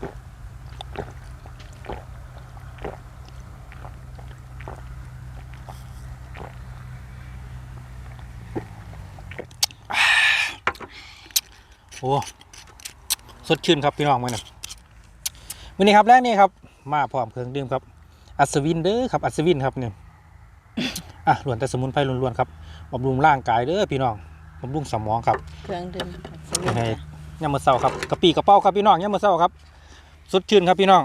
โอ้สดชื่นครับพี่น้องมื้อนี้มื้อนี้ครับและนี่ครับมาพร้อมเครื่องดื่มครับ อัศวินเด้อครับอัศวินครับเนี่ยอะล้วนแต่สมุนไพรล้วนๆครับบำรุงร่างกายเด้อพี่น้องบำรุงสมองครับ เครื่องดื่มสวิยังตไงจ้ะยามมื้อเช้าครับกะปิกระเป๋าครับพี่น้องยามมื้อเช้าครับ สดชื่นครับพี่น้อง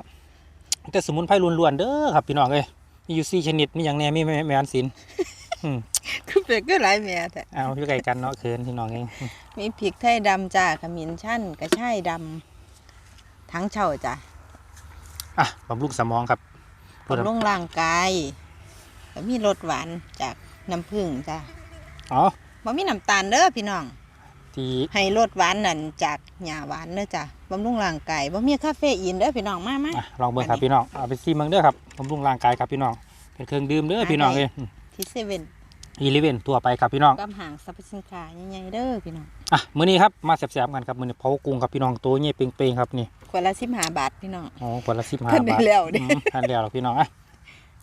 แต่สมุนไพรล้วนๆเด้อครับพี่น้องเอ้ยมีอยู่สี่ชนิดมีอย่างแน่มีแม่แม่อันศิลอืมคือเป็ดก็หลายแม่แต่เอาอยู่ใกล้กันเนาะเขินพี่น้องเองมีพริกไทยดำจ้าขมิ้นชั่นกระชายดำทั้งเช่าจ้ะอะบำรุงสมองครับบำรุงร่างกายก็มีรสหวานจากน้ำผึ้งจ้ะอ๋อบ่มีน้ำตาลเด้อพี่น้อง ที่ให้รสหวานนั่นจากหญ้าหวานเด้อจ้ะบำรุงร่างกายบ่มีคาเฟอีนเด้อพี่น้องมามาอะลองเบิ่งครับพี่น้องเอาไปซีเมืองเด้อครับบำรุงร่างกายครับพี่น้องเป็นเครื่องดื่มเด้อพี่น้องเอ้ยที่เซเว่นอีเลเวนทั่วไปครับพี่น้องกับห้างสรรพสินค้าใหญ่ๆเด้อพี่น้องอะมื้อนี้ครับมาแซ่บๆกันครับมื้อนี้เผากุ้งครับพี่น้องตัวใหญ่เป่งๆครับนี่คนละ15บาทพี่น้องอ๋อคนละ15บาเพิ่ทนได้แล้วเด้อืมทันแล้วหรอกพี่น้องอะ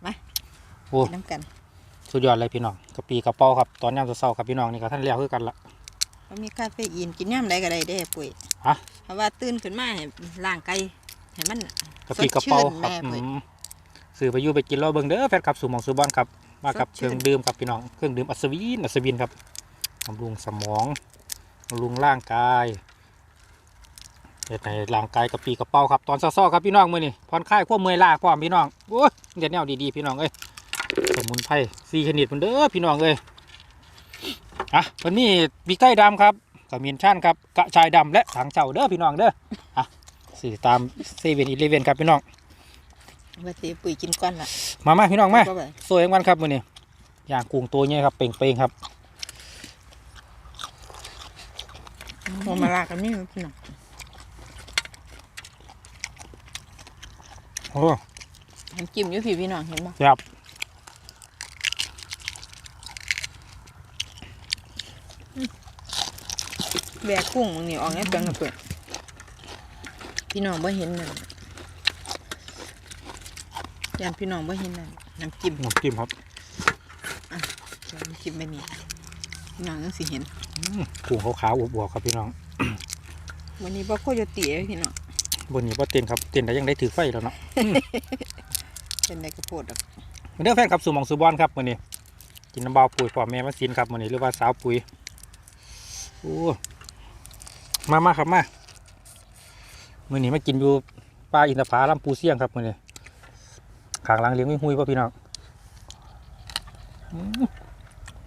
มาโอ้กินน้ำกันสุดยอดเลยพี่น้องกะปิกระเป๋าครับตอนยามเช้าๆครับพี่น้องนี่ก็ท่านแล้วคือกันละ บ่มีคาเฟอีนกินยามใดก็ได้เด้ปุ๋ยฮะเพราะว่าตื่นขึ้นมาให้ร่างกายให้มันกะปิกระเป๋าสดชื่นครับแม่อืเว้ยมซื้อไปอยู่ไปกินรอเบิ่งเด้อแฟนคลับสู่หมองสู่บอลครับ มากับสดเคชื่รื่อนงดื่มครับพี่น้องเครื่องดื่มอัศวินอัศวินครับบำรุงสมองบำรุงร่างกายเฮ็ดให้ร่างกายกระปีกระเป๋าครับตอนเช้าๆครับพี่น้องมื้อนี้ผ่อนคลายความเมื่อยล้าความพี่น้องโอ้ยเด็ดแนวดีๆพี่น้องเอ้ยสมุนไพรสี่ชนิดมันเด้อพี่น้องเอ้ย อะวันนี้มีไก่ดำครับกระเมียนชั่นครับกระชายดำและถังเจ้าเด้อพี่น้องเด้ออะสื่อตามเซเว่นอีเลเวนครับพี่น้องว่าสิปุ๋ยกินก่อนล่ะมามาพี่น้องมาบ่ไหวสวยทั้งวันครับมื้อนี้ย่างกุ้งตัวใหญ่ครับเป่งๆครับโมมาลากันนี่พี่น้องโอ้น้ำจิ้มอยู่พี่พี่น้องเห็นบ่แซ่บ แบกกุ้งมึงนี่ออกให้เปลืองกับเปลือกพี่น้องบ่เห็นนั่นยามพี่น้องบ่เห็นนั่นน้ำจิ้มน้ำจิ้มครับน้ำจิ้มแบบนี้พี่น้องยังสิเห็นอืมกุ้งขาวๆอวบๆครับพี่น้องวันนี้บ่โคโยตีเลยพี่น้องบนนี้บ่เต้นครับเต้นแต่ยังได้ถือไฟแล้วเนาะเป็นไดกระโพดดอกเด้อแฟนครับสู่หมองสู่บอลครับมื้อนี้กินน้ำเบาปุ๋ยพ่อแม่มาซินครับมื้อนี้หรือว่าสาวปุ๋ยโอ้ มามาครับมามื้อนี้มากินอยู่ป่าอินทผลัมปูเสี่ยงครับมื้อนี้ขางหลังเลี้ยงไม่หุยป่ะพี่น้อง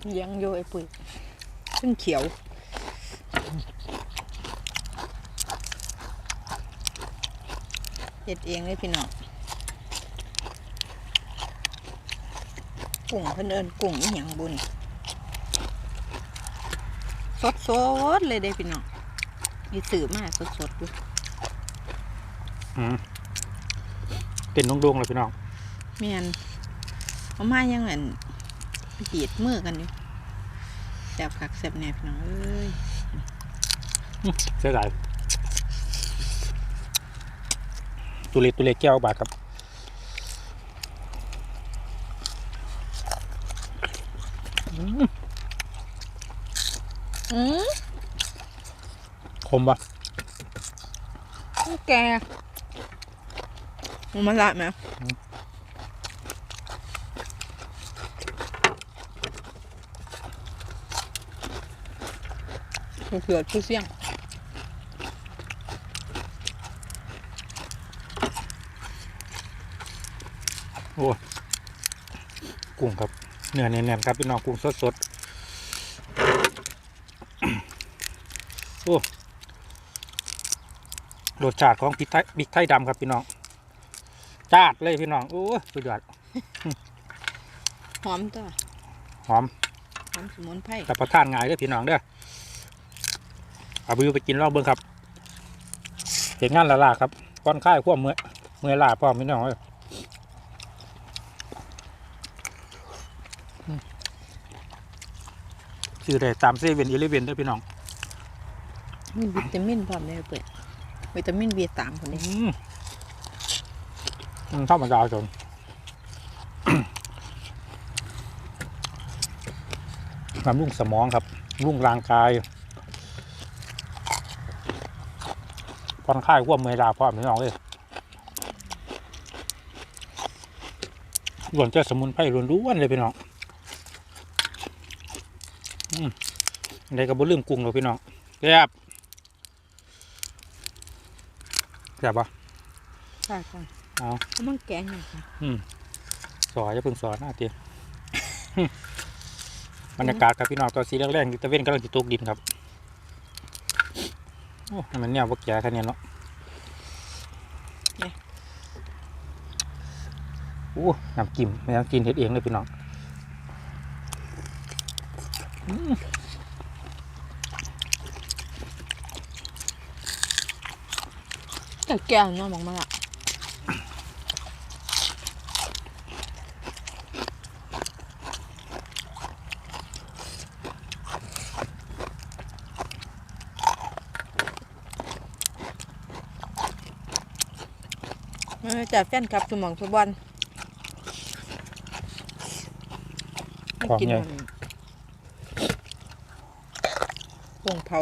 เลี้ยงโยไอ้ปุ๋ยซึ่งเขียวเฮ็ดเองเลยพี่น้องกุ้งเพิ่นเอินกุ้งอีหยังบุญสดสดๆเลยเด้พี่น้อง มีสื่อมาสดสดๆอยู่อืมเป็นดงๆเลยพี่น้องเมียนเอามายังอันปีดมือกันอยู่แสบคักแสบแหนบพี่น้องเอ้ยเสียดายตุเล็กตุเล็กแก้วบาทครับ อืม คมปะแกมันมาละไหมผู้เผือดผู้เสี่ยงกุ้งครับเนื้อแน่นๆครับพี่น้องกุ้งสดๆโอ้ รสชาติของพริกไทยพริกไทยดำครับพี่น้องจาดเลยพี่น้องโอ้ยสุดยอดหอมตัวหอมหอมสมุนไพรรับประทานง่ายเด้อพี่น้องเด้อเอาไปอยู่ไปกินรอบเบิ้งครับเห็นงานละลาครับก้อนค่ายพวกเมื่อยเมื่อยลาพร้อมพี่น้องเอ้ยอืมซื้อได้ตามเซเว่นอีเลเว่นเด้อพี่น้องมีวิตามินพร้อมเลยเปิด วิตามิน B3 คนนี้มมันธรรมดาจนบำรุ่งสมองครับ รุ่งร่างกายผ่อนคลายความเมยล้าพร้อมพี่น้องเลยล้วนเจ้าสมุนไพรล้วนๆเลยพี่น้องอืมอันใดก็บ่ลืมกุ้งเลยพี่น้องแซ่บ แซ่บปะใช่ค่ะเอาเขามันแกงอย่างค่ะอืมสอยจะเพิ่งสอนหน้าเตียบรรยากาศครับพี่น้องตอนสีแรกๆตะเวนกำลังจิตกดินครับโอ้ให้มันเนี่ยวักแก่แค่นี้เนาะโอ้น้ำจิ้มไม่ต้องกินเฮ็ดเองเลยพี่น้อง แต่แก้วเนาะมองมาละมาจากแฟนคลับสมองฟุตบอลให้กินมันวงเผา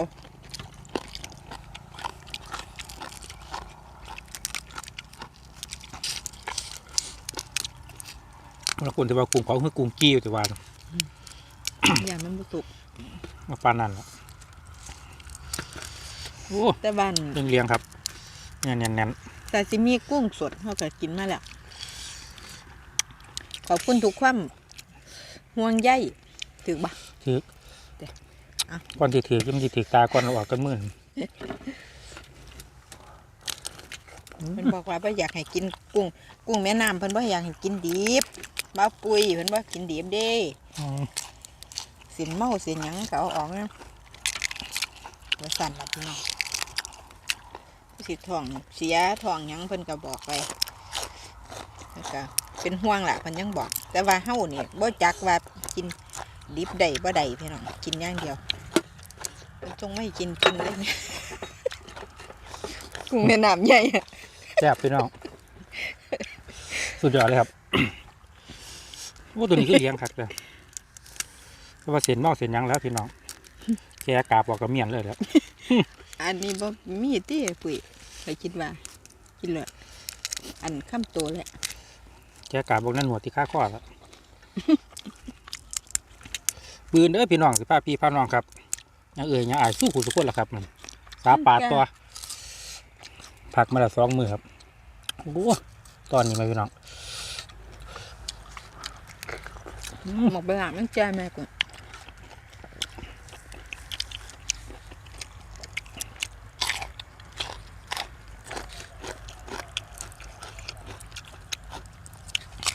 แล้วคนที่ว่ากุ้งเขาคือกุ้งกี้แต่ว่าอย่างมันบุสุกมาปานนั่นละโอ้แต่บ้านเรียงเรียงครับแน่นๆแน่นแต่สิมีกุ้งสดเขาก็กินมาแล้วขอบคุณทุกความห่วงใยถือบ่ถือเอะก่อนที่ถือยังที่ถือตาก่อนออกกันมือเพิ่นบอกว่าบ่อยากให้กินกุ้ง กุ้งแม่น้ำเพิ่นบ่อยากให้กินดิบ บ้าปุยเพิ่นบ่กินดิบเด้อืมสินเมาสินหยังก็เอาออกนะว่าสั่นล่ะพี่น้องสิท้องเสียท้องหยังเพิ่นก็บอกไปแล้วก็เป็นห่วงล่ะเพิ่นยังบอก แต่ว่าเฮานี่บ่จักว่ากินดิบได้บ่ได้พี่น้องกินอย่างเดียวเพิ่นจงไม่กินกินเลยเนี่ยกุ้งแม่น้ำใหญ่อะ แซ่บพี่น้อง สุดยอดเลยครับ โอ้ตัวนี้คือเลี้ยงคักเลยเพราะว่าเส้นเมาเส้นหยังแล้วพี่น้องแกกาบบอกกับเมียนเลยแหล้วอันนี้บ่มีติปุ๋ยไปคิดว่ากินเลยอันข้ามโตแหละแกกาบบอกนั่นหนวดที่ข้าข้อแล้วปืนเด้อพี่น้องสิป้าพี่พาน้องครับยังเอ่ยยังอายสู้ขู่สุกคนละครับมันสาปาดตัวผักมาละสองมือครับโอ้ตอนนี้มาพี่น้อง หมกไปหามันจ่ายแม่ก่อน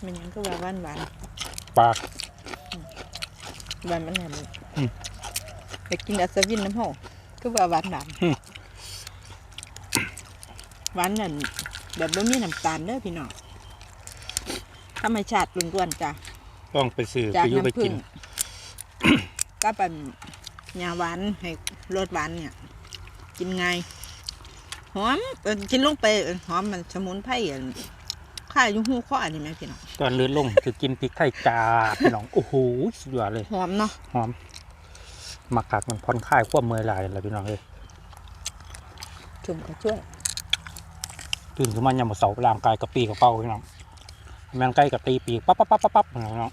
มันหยังก็ว่าหวานหวานปลาหวานมันแหนมอืมไปกินอัศวินน้ำหอมก็ว่าหวานหวานอืม หวานนั่นแบบบ่มีน้ำตาลเด้อพี่น้องธรรมชาติล้วนๆจ้ะ ต้องไปซื้อจากไปอยุไปน้ำผึ้กิงน ก็เป็นยาหวานให้รสหวานเนี่ย กินง่ายหอมเอิ้นกินลงไปเอิ้นหอมมันสมุนไพรเอิ้นข้าอยู่หูข้ออันนี้ไหมพี่น้องตอนเลื่อนลงคือกินพริกไทยจ้าพี่น้อง โอ้โหสุดยอดเลย หอมเนาะหอมมักคักมันผ่อนคลายความเมื่อยลายเลยพี่น้องเลยชุ่มก็ช่วยตื่นขึ้นมายามมื้อเสาร์ร่างกายกระปรี้กระเป๋าพี่น้อง แมงไก่กับตีปีกปั๊บปั๊บปั๊บปั๊บปั๊บพี่น้อง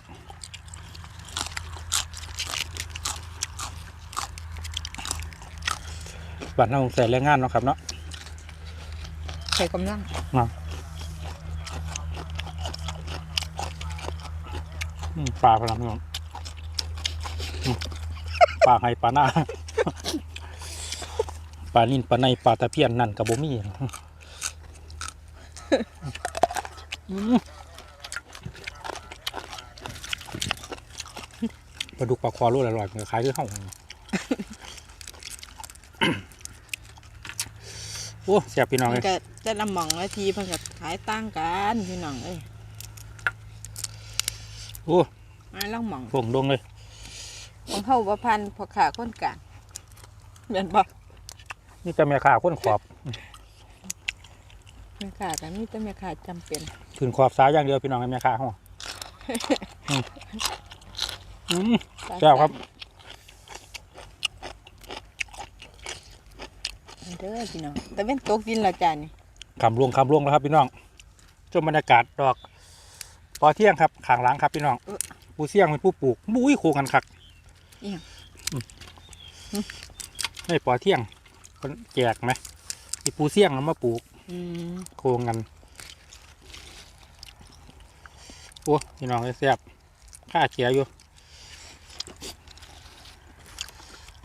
บ้านเราใส่แรงงานเนาะครับเนาะใส่กำลังอืมปลาพลังพี่น้องอืมปลาไฮปลาหน้าปลานินปลาในปลาตะเพียนนั่นกับบ่มีอืม ปลาดุกปลาคอรู้อร่อยๆมันก็คล้ายคือเห่าโอ้เสียบพี่น้องมัเลนยก็จะละหม่องละทีเพิ่นก็ขายต่างกันพี่น้องเอ้ยโอ้มาละหม่องฟงดงเลย ของเฮาบ่พันพอขาคนกลางแม่นบ่นี่จะแม่ข่าคนขอบแม่ขาแต่นี่แต่แม่ขาจำเป็น ขึ้นขอบซ้ายอย่างเดียวพี่น้องให้แม่ค้าห้องอืมอืม แซ่บครับเด้อพี่น้องแต่เป็นตกดินและจ้านี่คำลวงคำลวงแล้วครับพี่น้องชมบรรยากาศดอกปอเที่ยงครับขางหล้างครับพี่น้องปูเสี่ยงเป็นผู้ปลูกบุ้ยโคกันคักอีหยังให้ปอเที่ยงคนแจกไหมไอปูเสี่ยงเอามาปลูกอืมโคกันโอ้พี่น้องแซ่บข้าเกียอยู่อื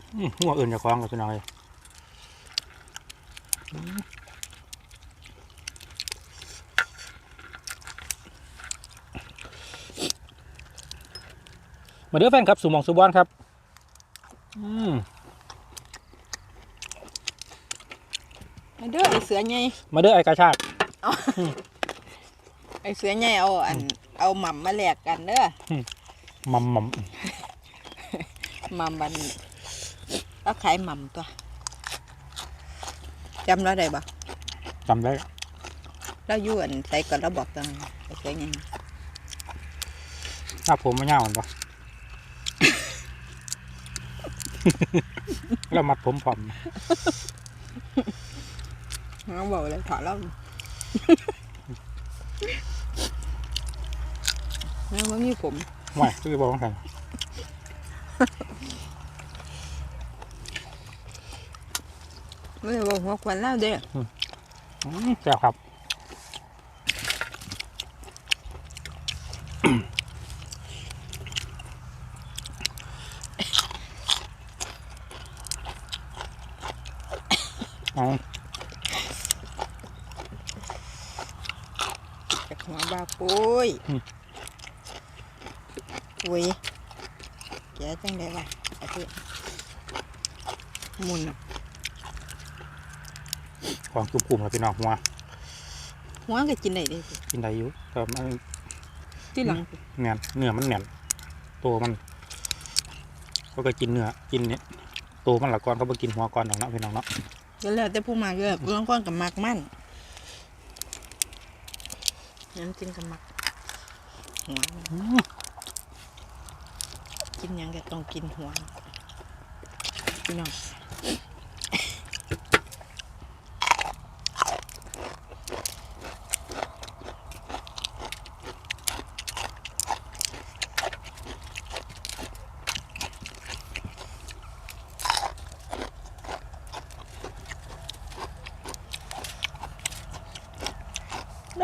ม หัวอื่นจะคล้องกับพี่น้องเลยอืมมาเด้อแฟนครับสุหมองสุบอนครับ อืมมาเด้อไอเสือใหญ่มาเด้อไอกาชาติไอเสือใหญ่เอาอัน เอาหม่ำมาแลกกันเด้อมัมมัมหม่ำบัน แล้วขายหม่ำตัวจำเราได้บ่จำได้เราอยู่อันใส่ก่อนเราบอกตังไอเสือใหญ่หน้าผมไม่ยาวเหมือนปะแล้วมัดผมผอมเราบอกเลยถอดเราแล้วมันมีผมไม่คือบอกว่าไง ไม่ได้บอกหัวควันเล่าเด้ออืมแซ่บครับเอาจากหัวบาปุ้ยอุ้ยแกจังได้ล่ะเอาเถอะหมุนอะ ของจุ่มกลุ่มแล้วพี่น้องหัวหัวก็กินได้เด้อกินได้อยู่แต่มันที่หลังเนียนเนื้อมันเนียนตัวมันเขาก็กินเนื้อกินเนี่ยตัวมันละก่อนเขาไปกินหัวก่อนหรอกเนาะพี่น้องเนาะก็แล้วแต่ผู้มากเด้อผู้ลางคนกับมากมันน้ำกินกับมักหัวมันอืมกินหยังก็ต้องกินหัวพี่น้อง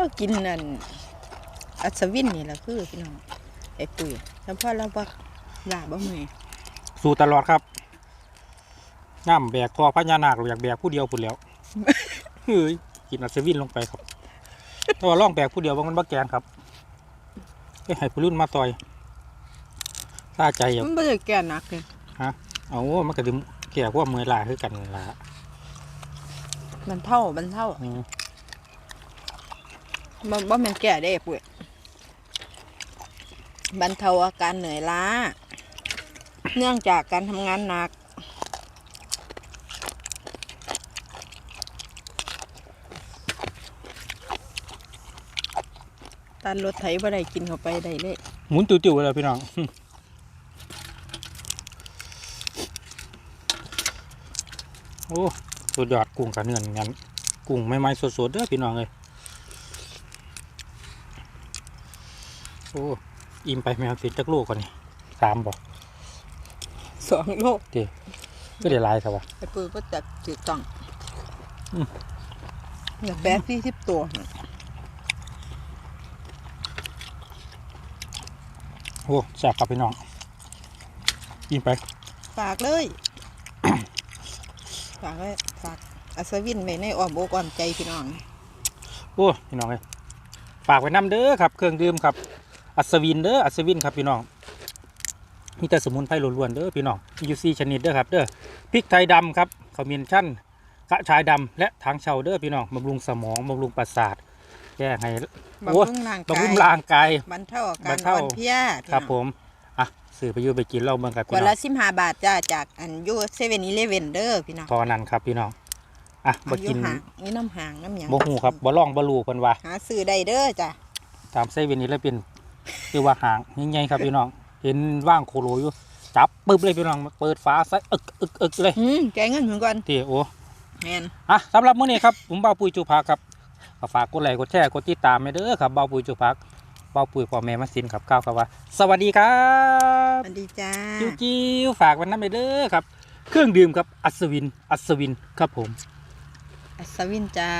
เรากินนั่นอัศวินนี่แหละคือพี่น้องไอ้ปุ๋ยแล้วพอเราบักลาบ่เมื่อยสู้ตลอดครับง่ำแบกคอพญานาคหรืออยากแบกผู้เดียวผู้นแหล้วเฮ้ยกินอัศวินลงไปครับแต่ว่าล่องแบกผู้เดียวบางมันบักแกนครับไปให้ผู้รุ่นมาต่อยซาใจอย่ามันไม่ได้แก่หนักเลยเอามันก็ดึงแก่พวกมือลาคือกันละมันเท่ามันเท่า อืมมันว่ามันแก่ได้ปุ๋ยบรรเทาอาการเหนื่อยล้า เนื่องจากการทำงานหนัก ตันรถไถบ่ได้กินเข้าไปได้เลยหมุนติ๋วๆเลยพี่น้องโอ้สุดยอดกุ้งกับเนื้องั้นกุ้งไม่ไม้สดๆเด้อพี่น้องเลย โอ้อิ่มไปแมวติดจักลูกก่อนนี่สามบอกสองโลกก็ได้หลายครับวะไอ้ปุ๋ยก็จัดถือต้องอืมอยากแบกที่สิบตัวโอ้แซ่บครับพี่น้องอิ่มไปฝากเลย ฝากไว้ฝากอัศวินไว้ในอ้อมอกอ้อมใจพี่น้องโอ้พี่น้องเลยฝากไว้น้ำเด้อครับ เครื่องดื่มครับ อัศวินเด้ออัศวินครับพี่น้องมีแต่สมุนไพรล้วนๆเด้อพี่น้องมีอยู่สี่ชนิดเด้อครับเด้อพริกไทยดำครับขมิ้นชั่นกระชายดำและทางเชาเด้อพี่น้องบำรุงสมองบำรุงประสาทแก้ให้บำโอ้รุงร่างบำการุยงร่างกายบรรเทาอาบการรรเทาอ่อนเพลียพี่ครับน้องผมอะซื้อไปอยูไปกินเหล้าเมืองครับขพี่วดน้อละงสิบห้าบาทจ้าจากอันยูเซเว่นอีเลเว่นเด้อพี่น้องพอนั้นครับพี่น้องอะบ่อายุกินห่างมีน้ำห่างน้ำหยังบ่ฮู้ครับบ่ลองบ่รู้เพิ่นว่าหาซื้อได้เด้อจ้ะตามเซเว่นนี่เลยเป็น คือว่าหางใหญ่ๆครับพี่น้อง เห็นว่างโคโลอยู่ จับปึ๊บเลยพี่น้อง เปิดฟ้าใส่อึกอึกอึกเลยอืมแกเงินเหมือนกันที่โอ้แมนอะสำหรับมื้อนี้ครับผมเบาปุ๋ยจูพักครับก็ฝากกดไลค์กดแชร์กดติดตามให้เด้อครับเบาปุ๋ยจูพักเบาปุ๋ยพ่อแม่มาสินครับก้าวครับว่า สวัสดีครัสบวัสดีจ้าจิ้วจิ้วฝากไวันนั้นไปเด้อครับ เครื่องดื่มครับอัศวินอัศวินครับผม อัศวินจ้า